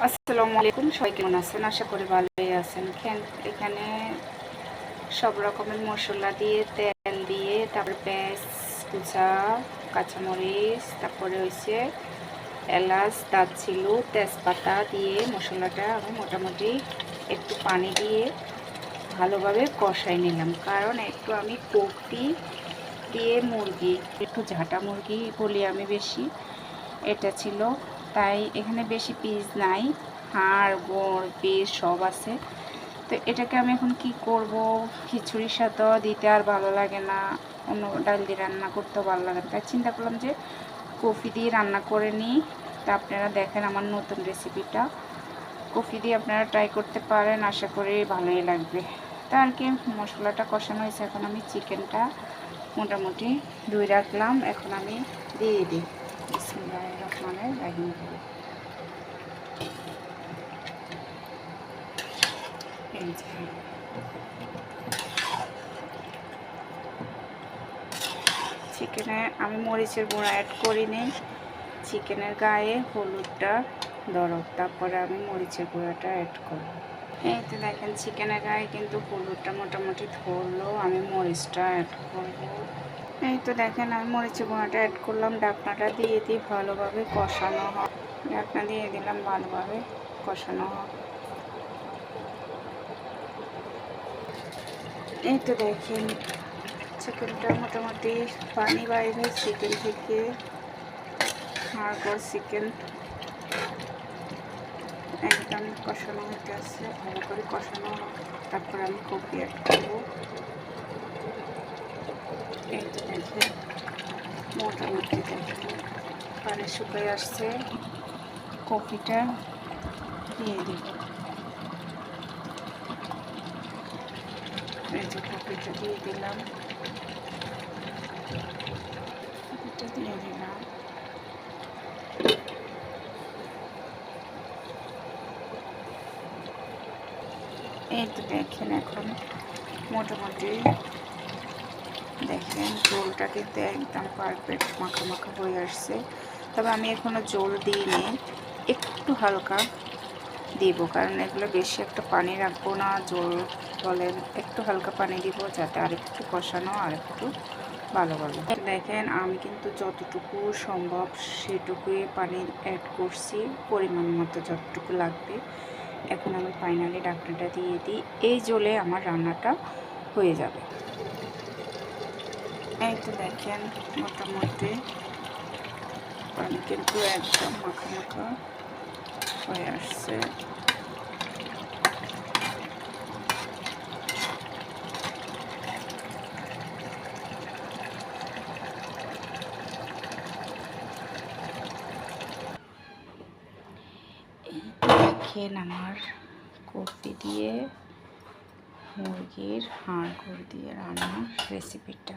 আসসালামু আলাইকুম, সবাই কেমন আছেন? আশা করি ভালোই আছেন। এখান- সব রকমের মশলা দিয়ে, তেল দিয়ে, তারপরে পেঁয়াজ কুচা কাঁচামরিচ, তারপরে হয়েছে এলাচ, দারচিনি, তেজপাতা দিয়ে মশলাটা আমি মোটামুটি একটু পানি দিয়ে ভালোভাবে কষাই নিলাম। কারণ একটু আমি কোকটি দিয়ে মুরগি, একটু ঝাঁটা মুরগি বলি আমি বেশি। এটা ছিল তাই এখানে বেশি পিস নাই। হাড়, গোড়, পিস সব আছে। তো এটাকে আমি এখন কি করব? খিচুড়ির সাথেও দিতে আর ভালো লাগে না। অন্য ডাল দিয়ে রান্না করতেও ভালো লাগে না। তাই চিন্তা করলাম যে কফি দিয়ে রান্না করে নিই। তা আপনারা দেখেন আমার নতুন রেসিপিটা কফি দিয়ে আপনারা ট্রাই করতে পারেন, আশা করি ভালোই লাগবে। তা আর কি, মশলাটা কষানো হয়েছে। এখন আমি চিকেনটা মোটামুটি ধুয়ে রাখলাম। এখন আমি দিয়ে দিই। রাহিম করে এই চিকেনে আমি মরিচের গুঁড়া অ্যাড করিনি। চিকেনের গায়ে হলুদটা দরব তারপরে আমি মরিচের গুঁড়াটা অ্যাড করব। এই তো দেখেন চিকেনের গায়ে কিন্তু হলুদটা মোটামুটি ধরলো, আমি মরিচটা অ্যাড করব। তো দেখেন, আমি মরিচের গুঁড়াটা অ্যাড করলাম, ডাকনাটা দিয়ে দিই, ভালোভাবে কষানো হয় ডাকনা দিয়ে দিলাম, ভালোভাবে কষানো হয় এই তো দেখেন, চিকেনটা মোটামুটি পানি বাইরে, চিকেন থেকে তারপর চিকেন একদম কষানো হতে আসছে ভালো করে কষানো। তারপর আমি কপি অ্যাড করব এই তো দেখেন মোটামুটি দেখেন পানি শুকিয়ে আসছে। কপিটা দিয়ে দিব এই যে কপিটা দিয়ে দিলাম। কপিটা দিয়ে দিলাম। এই তো দেখেন এখন মোটামুটি দেখেন ঝোলটা কিন্তু একদম পারফেক্ট মাখা মাখা হয়ে আসছে। তবে আমি এখনও জল দিইনি, একটু হালকা দিব, কারণ এগুলো বেশি একটা পানি রাখব না জল বলেন একটু হালকা পানি দিব যাতে আর একটু কষানো আর একটু ভালো ভালো। দেখেন, আমি কিন্তু যতটুকু সম্ভব সেটুকুই পানি অ্যাড করছি, পরিমাণ মতো যতটুকু লাগবে। এখন আমি ফাইনালি ডাকনাটা দিয়ে দিই, এই জলে আমার রান্নাটা হয়ে যাবে। এই তো দেখেন মোটামুটি পানি কিন্তু একদম মাখা মাখা হয়ে আসছে। দেখেন আমার কপি দিয়ে মুরগির হাড় দিয়ে রান্নার রেসিপিটা